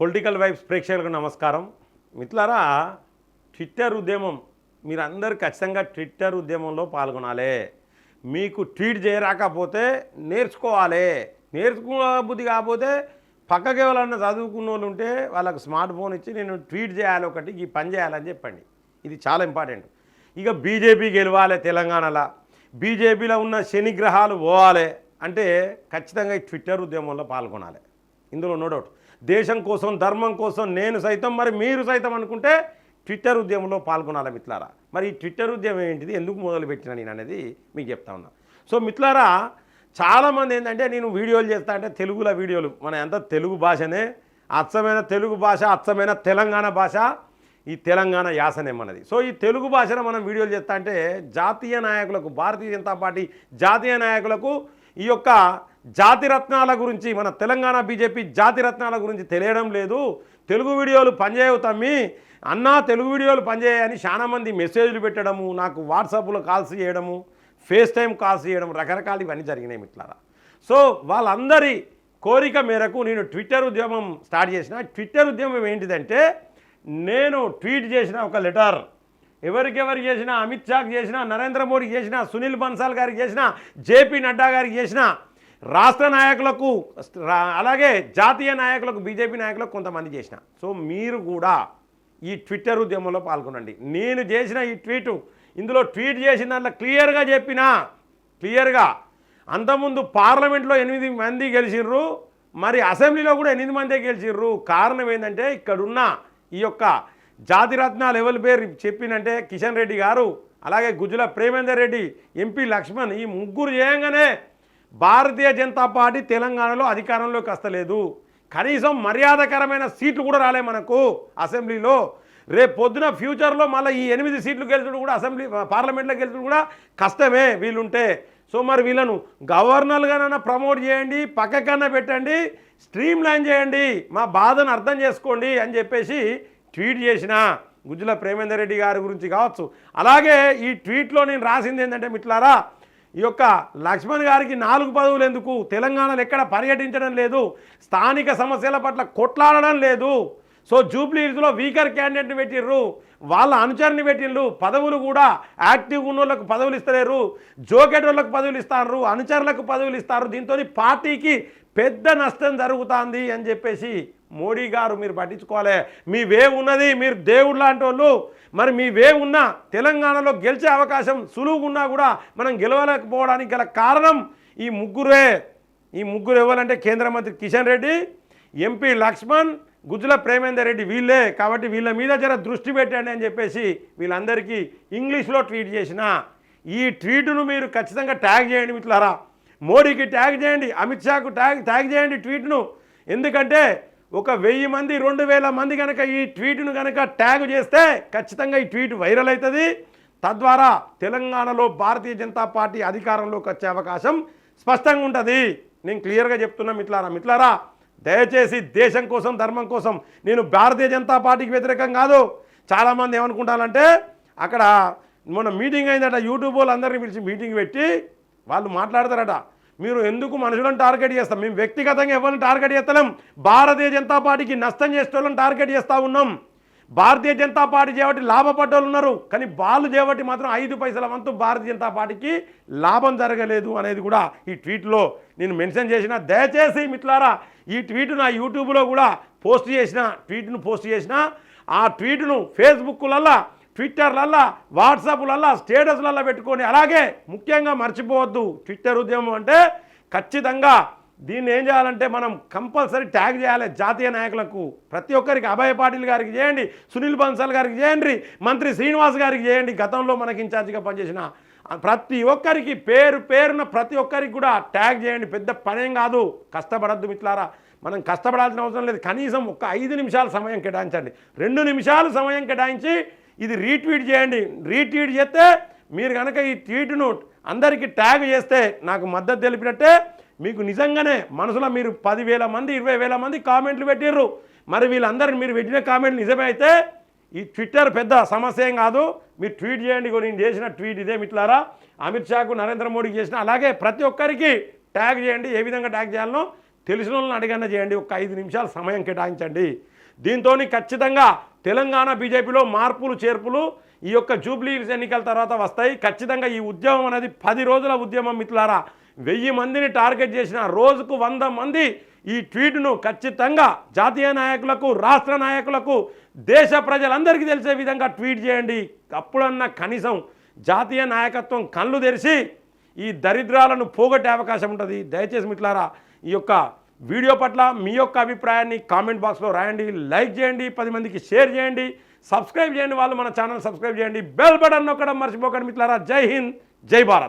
Political vibes ప్రేక్షకులకు నమస్కారం. మిత్రులారా ట్విట్టర్ ఉద్యమం మీరందరూ ఖచ్చితంగా ట్విట్టర్ ఉద్యమంలో పాల్గొనాలి. మీకు ట్వీట్ చేయరాకపోతే నేర్చుకోవాలి. నేర్చుకోబుద్ధి కాకపోతే పక్కకి ఎవరన్నా చదువుకున్న వాళ్ళు ఉంటే వాళ్ళకు స్మార్ట్ ఫోన్ ఇచ్చి నేను ట్వీట్ చేయాలి ఒకటి ఈ పని చేయాలని చెప్పండి. ఇది చాలా ఇంపార్టెంట్. ఇక బీజేపీ గెలవాలి తెలంగాణలో. బీజేపీలో ఉన్న శనిగ్రహాలు పోవాలి అంటే ఖచ్చితంగా ఈ ట్విట్టర్ ఉద్యమంలో పాల్గొనాలి. ఇందులో నో డౌట్. దేశం కోసం ధర్మం కోసం నేను సైతం మరి మీరు సైతం అనుకుంటే ట్విట్టర్ ఉద్యమంలో పాల్గొనాలి మిత్లారా? మరి ఈ ట్విట్టర్ ఉద్యమం ఏంటిది? ఎందుకు మొదలుపెట్టిన నేను అనేది మీకు చెప్తా ఉన్నా. సో మిత్లారా చాలామంది ఏంటంటే నేను వీడియోలు చేస్తా అంటే తెలుగులో వీడియోలు. మన ఎంత తెలుగు భాషనే అచ్చమైన తెలుగు భాష అచ్చమైన తెలంగాణ భాష ఈ తెలంగాణ యాసనే మనది. సో ఈ తెలుగు భాషలో మనం వీడియోలు చేస్తా అంటే జాతీయ నాయకులకు భారతీయ జనతా పార్టీ జాతీయ నాయకులకు ఈ యొక్క జాతి రత్నాల గురించి మన తెలంగాణ బీజేపీ జాతి రత్నాల గురించి తెలియడం లేదు. తెలుగు వీడియోలు పనిచేయవు తమ్మి. అన్నా తెలుగు వీడియోలు పనిచేయని చాలామంది మెసేజ్లు పెట్టడము నాకు వాట్సాప్లో కాల్స్ చేయడము ఫేస్ టైం కాల్స్ చేయడం రకరకాలు ఇవన్నీ జరిగినాయి ఇట్లారా సో వాళ్ళందరి కోరిక మేరకు నేను ట్విట్టర్ ఉద్యమం స్టార్ట్ చేసిన. ట్విట్టర్ ఉద్యమం ఏంటిదంటే నేను ట్వీట్ చేసిన ఒక లెటర్. ఎవరికెవరు చేసినా అమిత్ షాకి చేసినా నరేంద్ర మోడీకి చేసినా సునీల్ బన్సాల్ గారికి చేసినా జేపీ నడ్డా గారికి చేసినా రాష్ట్ర నాయకులకు అలాగే జాతీయ నాయకులకు బీజేపీ నాయకులకు కొంతమంది చేసిన. సో మీరు కూడా ఈ ట్విట్టర్ ఉద్యమంలో పాల్గొనండి. నేను చేసిన ఈ ట్వీటు ఇందులో ట్వీట్ చేసిన దాంట్లో క్లియర్గా చెప్పినా క్లియర్గా. అంతకుముందు పార్లమెంట్లో ఎనిమిది మంది గెలిచిర్రు మరి అసెంబ్లీలో కూడా ఎనిమిది మందే గెలిచిర్రు. కారణం ఏంటంటే ఇక్కడున్న ఈ యొక్క జాతి రత్నాలు ఎవరి పేరు చెప్పినంటే కిషన్ రెడ్డి గారు అలాగే గుజుల ప్రేమేందర్ రెడ్డి ఎంపీ లక్ష్మణ్ ఈ ముగ్గురు చేయంగానే భారతీయ జనతా పార్టీ తెలంగాణలో అధికారంలోకి వస్తలేదు. కనీసం మర్యాదకరమైన సీట్లు కూడా రాలే మనకు అసెంబ్లీలో. రేపు పొద్దున ఫ్యూచర్లో మళ్ళీ ఈ ఎనిమిది సీట్లు గెలుచుడు కూడా అసెంబ్లీ పార్లమెంట్లో గెలుచుడు కూడా కష్టమే వీళ్ళుంటే. సో మరి వీళ్ళను గవర్నర్గానైనా ప్రమోట్ చేయండి పక్కకన్నా పెట్టండి స్ట్రీమ్ లైన్ చేయండి మా బాధను అర్థం చేసుకోండి అని చెప్పేసి ట్వీట్ చేసిన గుజ్జుల ప్రేమేందర్ రెడ్డి గారి గురించి కావచ్చు. అలాగే ఈ ట్వీట్లో నేను రాసింది ఏంటంటే మిట్లారా ఈ యొక్క లక్ష్మణ్ గారికి నాలుగు పదవులు ఎందుకు? తెలంగాణలో ఎక్కడ పర్యటించడం లేదు. స్థానిక సమస్యల పట్ల కొట్లాడడం లేదు. సో జూబ్లీస్లో వీకర్ క్యాండిడేట్ని పెట్టిర్రు. వాళ్ళ అనుచరుని పెట్టిండ్రు పదవులు కూడా యాక్టివ్ ఉన్న వాళ్ళకు పదవులు ఇస్తలేరు. జోకెటోళ్ళకు పదవులు ఇస్తారు అనుచరులకు పదవులు ఇస్తారు దీంతో పార్టీకి పెద్ద నష్టం జరుగుతుంది అని చెప్పేసి మోడీ గారు మీరు పట్టించుకోవాలి. మీ వే ఉన్నది మీరు దేవుడు లాంటి వాళ్ళు. మరి మీ వే ఉన్న తెలంగాణలో గెలిచే అవకాశం సులువుగా ఉన్నా కూడా మనం గెలవలేకపోవడానికి గల కారణం ఈ ముగ్గురే. ఈ ముగ్గురు ఇవ్వాలంటే కేంద్ర మంత్రి కిషన్ రెడ్డి ఎంపీ లక్ష్మణ్ గుజ్జుల ప్రేమేందర్ రెడ్డి వీళ్ళే. కాబట్టి వీళ్ళ మీద జర దృష్టి పెట్టండి అని చెప్పేసి వీళ్ళందరికీ ఇంగ్లీష్లో ట్వీట్ చేసిన. ఈ ట్వీటును మీరు ఖచ్చితంగా ట్యాగ్ చేయండి మిత్రులారా. మోడీకి ట్యాగ్ చేయండి అమిత్ షాకు ట్యాగ్ ట్యాగ్ చేయండి ట్వీట్ను. ఎందుకంటే ఒక వెయ్యి మంది రెండు వేల మంది కనుక ఈ ట్వీట్ను కనుక ట్యాగ్ చేస్తే ఖచ్చితంగా ఈ ట్వీట్ వైరల్ అవుతుంది. తద్వారా తెలంగాణలో భారతీయ జనతా పార్టీ అధికారంలోకి వచ్చే అవకాశం స్పష్టంగా ఉంటుంది. నేను క్లియర్గా చెప్తున్నా మిట్లారా మిట్లారా దయచేసి దేశం కోసం ధర్మం కోసం నేను భారతీయ జనతా పార్టీకి వ్యతిరేకం కాదు. చాలామంది ఏమనుకుంటానంటే అక్కడ మొన్న మీటింగ్ అయిందట యూట్యూబ్ వాళ్ళు అందరినీ పిలిచి మీటింగ్ పెట్టి వాళ్ళు మాట్లాడతారట. మీరు ఎందుకు మనుషులను టార్గెట్ చేస్తాం? మేము వ్యక్తిగతంగా ఎవరిని టార్గెట్ చేస్తలేం. భారతీయ జనతా పార్టీకి నష్టం చేసేటోళ్ళని టార్గెట్ చేస్తూ ఉన్నాం. భారతీయ జనతా పార్టీ చేపట్టి లాభపడ్డోళ్ళు ఉన్నారు. కానీ వాళ్ళు చేపట్టి మాత్రం ఐదు పైసల వంతు భారతీయ జనతా పార్టీకి లాభం జరగలేదు అనేది కూడా ఈ ట్వీట్లో నేను మెన్షన్ చేసిన. దయచేసి మిట్లారా ఈ ట్వీట్ నా యూట్యూబ్లో కూడా పోస్ట్ చేసిన ట్వీట్ను పోస్ట్ చేసిన. ఆ ట్వీట్ను ఫేస్బుక్లల్లా ట్విట్టర్లల్లా వాట్సాప్లల్లా స్టేటస్లల్లా పెట్టుకొని అలాగే ముఖ్యంగా మర్చిపోవద్దు. ట్విట్టర్ ఉద్యమం అంటే ఖచ్చితంగా దీన్ని ఏం చేయాలంటే మనం కంపల్సరీ ట్యాగ్ చేయాలి జాతీయ నాయకులకు. ప్రతి ఒక్కరికి అభయ పాటిల్ గారికి చేయండి సునీల్ బన్సాల్ గారికి చేయండి మంత్రి శ్రీనివాస్ గారికి చేయండి. గతంలో మనకి ఇన్ఛార్జిగా పనిచేసిన ప్రతి ఒక్కరికి పేరు పేరున ప్రతి ఒక్కరికి కూడా ట్యాగ్ చేయండి. పెద్ద పనేం కాదు. కష్టపడద్దు మిట్లారా మనం కష్టపడాల్సిన అవసరం లేదు. కనీసం ఒక ఐదు నిమిషాల సమయం కేటాయించండి. రెండు నిమిషాలు సమయం కేటాయించి ఇది రీట్వీట్ చేయండి. రీట్వీట్ చేస్తే మీరు కనుక ఈ ట్వీట్ను అందరికీ ట్యాగ్ చేస్తే నాకు మద్దతు తెలిపినట్టే మీకు నిజంగానే మనసులో మీరు పదివేల మంది ఇరవై వేల మంది కామెంట్లు పెట్టిర్రు. మరి వీళ్ళందరినీ మీరు పెట్టిన కామెంట్లు నిజమే అయితే ఈ ట్విట్టర్ పెద్ద సమస్య ఏం కాదు. మీరు ట్వీట్ చేయండి నేను చేసిన ట్వీట్ ఇదే మిట్లారా అమిత్ షాకు నరేంద్ర మోడీకి చేసిన అలాగే ప్రతి ఒక్కరికి ట్యాగ్ చేయండి. ఏ విధంగా ట్యాగ్ చేయాలనో తెలిసిన వాళ్ళని అడిగన్నా చేయండి. ఒక ఐదు నిమిషాలు సమయం కేటాయించండి. దీంతో ఖచ్చితంగా తెలంగాణ బీజేపీలో మార్పులు చేర్పులు ఈ యొక్క జూబ్లీ ఎన్నికల తర్వాత వస్తాయి. ఖచ్చితంగా ఈ ఉద్యమం అనేది పది రోజుల ఉద్యమం మిత్రులారా. వెయ్యి మందిని టార్గెట్ చేసిన రోజుకు వంద మంది ఈ ట్వీట్ను ఖచ్చితంగా జాతీయ నాయకులకు రాష్ట్ర నాయకులకు దేశ ప్రజలందరికీ తెలిసే విధంగా ట్వీట్ చేయండి. అప్పుడన్నా కనీసం జాతీయ నాయకత్వం కళ్ళు తెరిచి ఈ దరిద్రాలను పోగొట్టే అవకాశం ఉంటుంది. దయచేసి మిట్లారా ఈ యొక్క వీడియో పట్ల మీ యొక్క అభిప్రాయాన్ని కామెంట్ బాక్స్లో రాయండి లైక్ చేయండి పది మందికి షేర్ చేయండి సబ్స్క్రైబ్ చేయండి వాళ్ళు మన ఛానల్ సబ్స్క్రైబ్ చేయండి బెల్ బటన్ నొక్కడం మర్చిపోకండి మిత్రులారా. జై హింద్ జై భారత్.